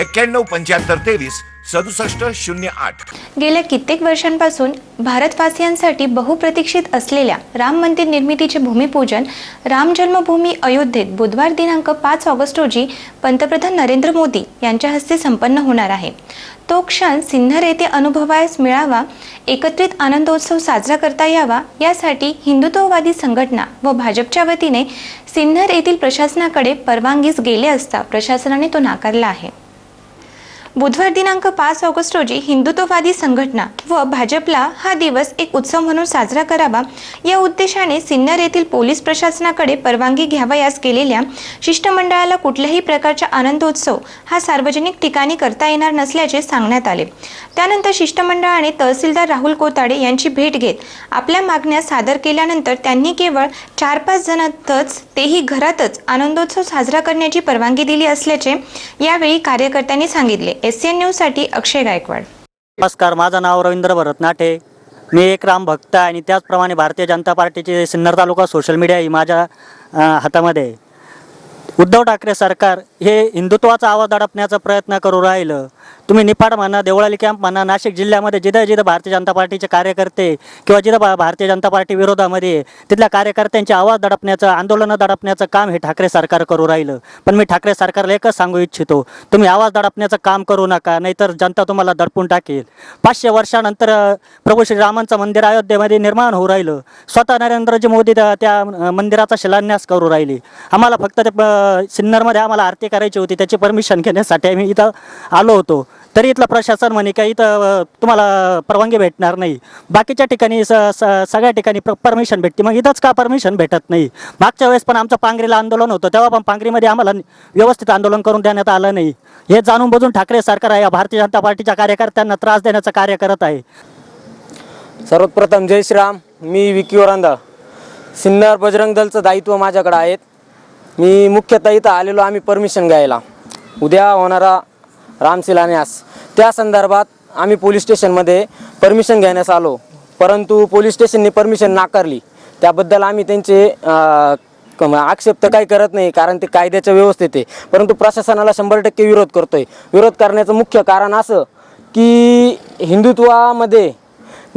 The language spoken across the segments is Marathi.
एक्क्याण्णव पंच्याहत्तर तेवीस सदुसष्ट शून्य आठ. गेल्या कित्येक वर्षांपासून भारतवासियांसाठी बहुप्रतीक्षित असलेल्या राम मंदिर निर्मितीचे भूमिपूजन राम जन्मभूमी अयोध्येत बुधवार दिनांक पाच ऑगस्ट रोजी पंतप्रधान नरेंद्र मोदी यांच्या हस्ते संपन्न होणार आहे. तो क्षण सिन्नर येथे अनुभवायस मिळावा एकत्रित आनंदोत्सव साजरा करता यावा यासाठी हिंदुत्ववादी संघटना व भाजपच्या वतीने सिन्नर येथील प्रशासनाकडे परवानगीस गेले असता प्रशासनाने तो नाकारला आहे. बुधवार दिनांक पाच ऑगस्ट रोजी हिंदुत्ववादी संघटना व भाजपला हा दिवस एक उत्सव म्हणून साजरा करावा या उद्देशाने सिन्नर येथील पोलीस प्रशासनाकडे परवानगी घ्यावयास केलेल्या शिष्टमंडळाला कुठल्याही प्रकारचा आनंदोत्सव हा सार्वजनिक ठिकाणी करता येणार नसल्याचे सांगण्यात आले. त्यानंतर शिष्टमंडळाने तहसीलदार राहुल कोताडे यांची भेट घेत आपल्या मागण्या सादर केल्यानंतर त्यांनी केवळ चार पाच जणांतच तेही घरातच आनंदोत्सव साजरा करण्याची परवानगी दिली असल्याचे यावेळी कार्यकर्त्यांनी सांगितले. एस सी एन न्यूजसाठी अक्षय गायकवाड. नमस्कार माझं नाव रवींद्र भरत नाटे मी एक राम भक्त आहे आणि त्याचप्रमाणे भारतीय जनता पार्टीचे सिन्नर तालुका सोशल मीडिया ही माझ्या हातामध्ये आहे. उद्धव ठाकरे सरकार हे हिंदुत्वाचा आवाज दडपण्याचा प्रयत्न करू राहिलं. तुम्ही निफाड म्हणा देवळाली कॅम्प म्हणा नाशिक जिल्ह्यामध्ये जिथं जिथं भारतीय जनता पार्टीचे कार्यकर्ते किंवा जिथं भा भारतीय जनता पार्टी विरोधामध्ये तिथल्या कार्यकर्त्यांचे आवाज दडपण्याचं आंदोलनं दडपण्याचं काम हे ठाकरे सरकार करू राहिलं. पण मी ठाकरे सरकारला एकच सांगू इच्छितो तुम्ही आवाज दडपण्याचं काम करू नका नाहीतर जनता तुम्हाला दडपून टाकेल. पाचशे वर्षानंतर प्रभू श्रीरामांचं मंदिर अयोध्येमध्ये निर्माण होऊ राहिलं. स्वतः नरेंद्रजी मोदी त्या त्या, मंदिराचा शिलान्यास करू राहिले. आम्हाला फक्त ते सिन्नरमध्ये आम्हाला आरती करायची होती त्याची परमिशन घेण्यासाठी आम्ही इथं आलो होतो. तरी इथलं प्रशासन म्हणे का इथं तुम्हाला परवानगी भेटणार नाही. बाकीच्या ठिकाणी स स सगळ्या ठिकाणी परमिशन भेटते. मग इथंच का परमिशन भेटत नाही? मागच्या वेळेस पण आमचं पांगरीला आंदोलन होतं. तेव्हा पण पांगरीमध्ये आम्हाला व्यवस्थित आंदोलन करून देण्यात आलं नाही. हे जाणून बुजून ठाकरे सरकार आहे. या भारतीय जनता पार्टीच्या कार्यकर्त्यांना त्रास देण्याचं कार्य करत आहे. सर्वप्रथम जय श्रीराम. मी विकी ओरांदा सिन्नर बजरंग दलचं दायित्व माझ्याकडे आहेत. मी मुख्यतः इथं आलेलो आम्ही परमिशन घ्यायला. उद्या होणारा रामशिलान्यास त्या संदर्भात आम्ही पोलीस स्टेशनमध्ये परमिशन घेण्यास आलो. परंतु पोलीस स्टेशनने परमिशन नाकारली. त्याबद्दल आम्ही त्यांचे आक्षेप तर काही करत नाही कारण ते कायद्याच्या व्यवस्थेत आहे. परंतु प्रशासनाला शंभर टक्के विरोध करतोय. विरोध करण्याचं मुख्य कारण असं की हिंदुत्वामध्ये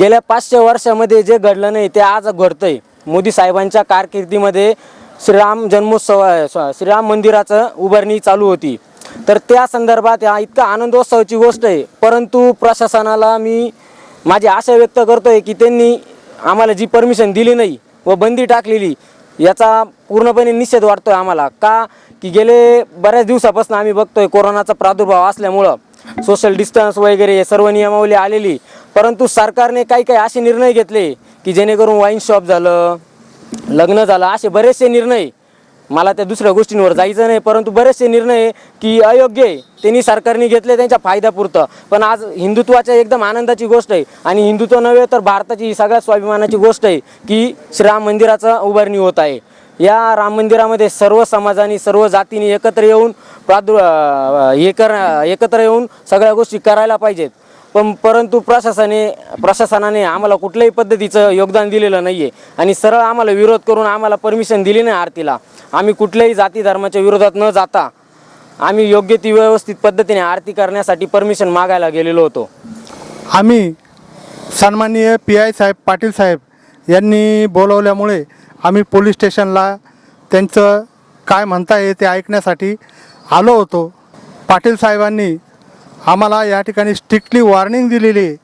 गेल्या पाचशे वर्षामध्ये जे घडलं नाही ते आज घडतंय. मोदी साहेबांच्या कारकिर्दीमध्ये श्रीराम जन्मोत्सव श्रीराम मंदिराचं उभारणी चालू होती. तर त्या संदर्भात हा इतका आनंदोत्सवाची गोष्ट आहे. परंतु प्रशासनाला मी माझी आशा व्यक्त करतोय की त्यांनी आम्हाला जी परमिशन दिली नाही व बंदी टाकलेली याचा पूर्णपणे निषेध वाटतोय आम्हाला. का? की गेले बऱ्याच दिवसापासून आम्ही बघतोय कोरोनाचा प्रादुर्भाव असल्यामुळं सोशल डिस्टन्स वगैरे सर्व नियमावली आलेली. परंतु सरकारने काही काही असे निर्णय घेतले की जेणेकरून वाईन शॉप झालं लग्न झालं असे बरेचसे निर्णय मला त्या दुसऱ्या गोष्टींवर जायचं नाही परंतु बरेचसे निर्णय की अयोग्य आहे त्यांनी सरकारने घेतले त्यांच्या फायद्यापुरतं. पण आज हिंदुत्वाच्या एकदम आनंदाची गोष्ट आहे. आणि हिंदुत्व नव्हे तर भारताची ही सगळ्यात स्वाभिमानाची गोष्ट आहे की श्रीराम मंदिराचं उभारणी होत आहे. या राम मंदिरामध्ये सर्व समाजाने सर्व जातीने एकत्र येऊन प्रादुर् हे कर एकत्र येऊन सगळ्या गोष्टी करायला पाहिजेत. पण परंतु प्रशासने प्रशासनाने आम्हाला कुठल्याही पद्धतीचं योगदान दिलेलं नाही आहे आणि सरळ आम्हाला विरोध करून आम्हाला परमिशन दिली नाही आरतीला. आम्ही कुठल्याही जाती धर्माच्या विरोधात न जाता आम्ही योग्य ती व्यवस्थित पद्धतीने आरती करण्यासाठी परमिशन मागायला गेलेलो होतो. आम्ही सन्माननीय पी आय साहेब पाटील साहेब यांनी बोलवल्यामुळे आम्ही पोलीस स्टेशनला त्यांचं काय म्हणताय ते ऐकण्यासाठी आलो होतो. पाटील साहेबांनी आम्हाला या ठिकाणी स्ट्रिक्टली वॉर्निंग दिलेली आहे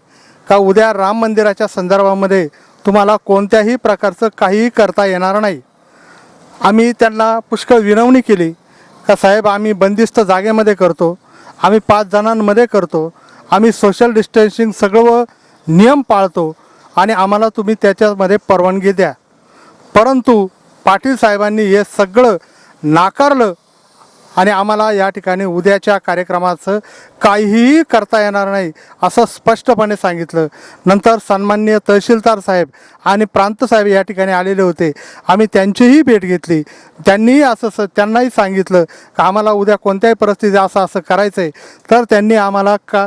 का उद्या राम मंदिराच्या संदर्भामध्ये तुम्हाला कोणत्याही प्रकारचं काहीही करता येणार नाही. आम्ही त्यांना पुष्कळ विनवणी केली का साहेब आम्ही बंदिस्त जागेमध्ये करतो आम्ही पाच जणांमध्ये करतो आम्ही सोशल डिस्टन्सिंग सगळं नियम पाळतो आणि आम्हाला तुम्ही त्याच्यामध्ये परवानगी द्या. परंतु पाटील साहेबांनी हे सगळं नाकारलं आणि आम्हाला या ठिकाणी उद्याच्या कार्यक्रमाचं काहीही करता येणार नाही असं स्पष्टपणे सांगितलं. नंतर सन्माननीय तहसीलदार साहेब आणि प्रांत साहेब या ठिकाणी आलेले होते. आम्ही त्यांचीही भेट घेतली. त्यांनीही असं स त्यांनाही सांगितलं का आम्हाला उद्या कोणत्याही परिस्थितीत असं असं करायचं आहे तर त्यांनी आम्हाला का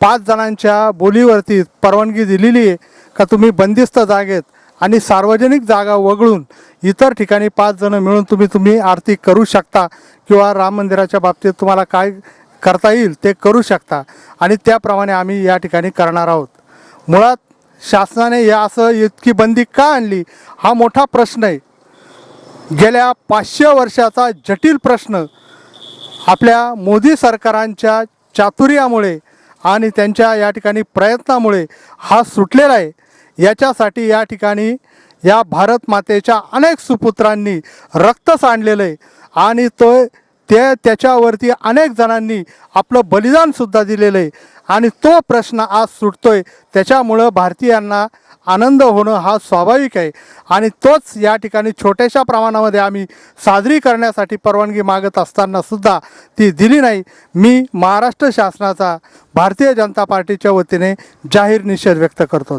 पाच जणांच्या बोलीवरती परवानगी दिलेली आहे का तुम्ही बंदिस्त जागेत आणि सार्वजनिक जागा वगळून इतर ठिकाणी पाच जण मिळून तुम्ही तुम्ही आरती करू शकता किंवा राम मंदिराच्या बाबतीत तुम्हाला काय करता येईल ते करू शकता. आणि त्याप्रमाणे आम्ही या ठिकाणी करणार आहोत. मुळात शासनाने या असं इतकी बंदी का आणली? हा मोठा प्रश्न आहे. गेल्या पाचशे वर्षाचा जटिल प्रश्न आपल्या मोदी सरकारांच्या चातुर्यामुळे आणि त्यांच्या या ठिकाणी प्रयत्नामुळे हा सुटलेला आहे. याच्यासाठी या ठिकाणी या भारत मातेच्या अनेक सुपुत्रांनी रक्त सांडलेलं आहे. आणि तो ते त्याच्यावरती अनेक जणांनी आपलं बलिदानसुद्धा दिलेलं आहे. आणि तो प्रश्न आज सुटतोय. त्याच्यामुळं भारतीयांना आनंद होणं हा स्वाभाविक आहे. आणि तोच या ठिकाणी छोट्याशा प्रमाणामध्ये आम्ही साजरी करण्यासाठी परवानगी मागत असताना सुद्धा ती दिली नाही. मी महाराष्ट्र शासनाचा भारतीय जनता पार्टीच्या वतीने जाहीर निषेध व्यक्त करतो.